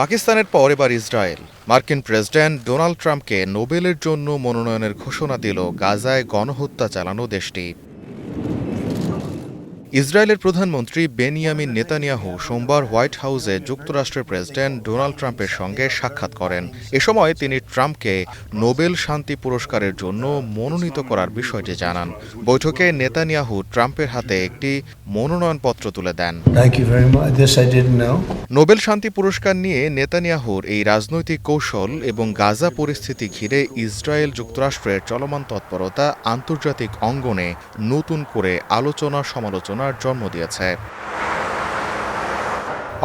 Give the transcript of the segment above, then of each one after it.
পাকিস্তানের পর এবার ইসরায়েল। মার্কিন প্রেসিডেন্ট ডোনাল্ড ট্রাম্পকে নোবেলের জন্য মনোনয়নের ঘোষণা দিল গাজায় গণহত্যা চালানো দেশটি। ইসরায়েলের প্রধানমন্ত্রী বেনিয়ামিন নেতানিয়াহু সোমবার হোয়াইট হাউসে যুক্তরাষ্ট্রের প্রেসিডেন্ট ডোনাল্ড ট্রাম্পের সঙ্গে সাক্ষাৎ করেন। এ সময় তিনি ট্রাম্পকে নোবেল শান্তি পুরস্কারের জন্য মনোনীত করার বিষয়টি জানান। বৈঠকে নেতানিয়াহু ট্রাম্পের হাতে একটি মনোনয়নপত্র তুলে দেন. নোবেল শান্তি পুরস্কার নিয়ে নেতানিয়াহুর এই রাজনৈতিক কৌশল এবং গাজা পরিস্থিতি ঘিরে ইসরায়েল যুক্তরাষ্ট্রের চলমান তৎপরতা আন্তর্জাতিক অঙ্গনে নতুন করে আলোচনা সমালোচনার জন্ম দিয়েছে।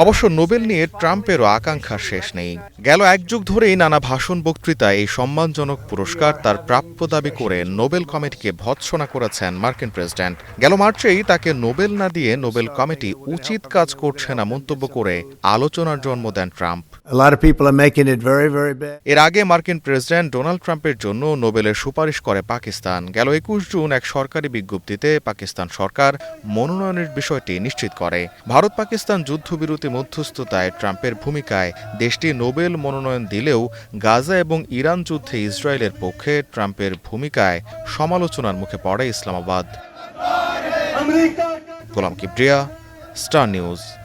অবশ্য নোবেল নিয়ে ট্রাম্পেরও আকাঙ্ক্ষার শেষ নেই। গেল এক যুগ ধরেই নানা ভাষণ বক্তৃতায় এই সম্মানজনক পুরস্কার তার প্রাপ্য দাবি করে নোবেল কমিটিকে ভৎসনা করেছেন মার্কিন প্রেসিডেন্ট। গেল মার্চেই তাকে নোবেল না দিয়ে নোবেল কমিটি উচিত কাজ করছে না মন্তব্য করে আলোচনার জন্ম দেন ট্রাম্প. এর আগে মার্কিন প্রেসিডেন্ট ডোনাল্ড ট্রাম্পের জন্য নোবেলের সুপারিশ করে পাকিস্তান। গেল একুশ জুন এক সরকারি বিজ্ঞপ্তিতে পাকিস্তান সরকার মনোনয়নের বিষয়টি নিশ্চিত করে। ভারত পাকিস্তান যুদ্ধবিরতি মধ্যস্থতায় ট্রাম্পের ভূমিকায় দেশটি নোবেল মনোনয়ন দিলেও গাজা এবং ইরান যুদ্ধে ইসরায়েলের পক্ষে ট্রাম্পের ভূমিকায় সমালোচনার মুখে পড়ে Islamabad. Golam Kibria, Star News.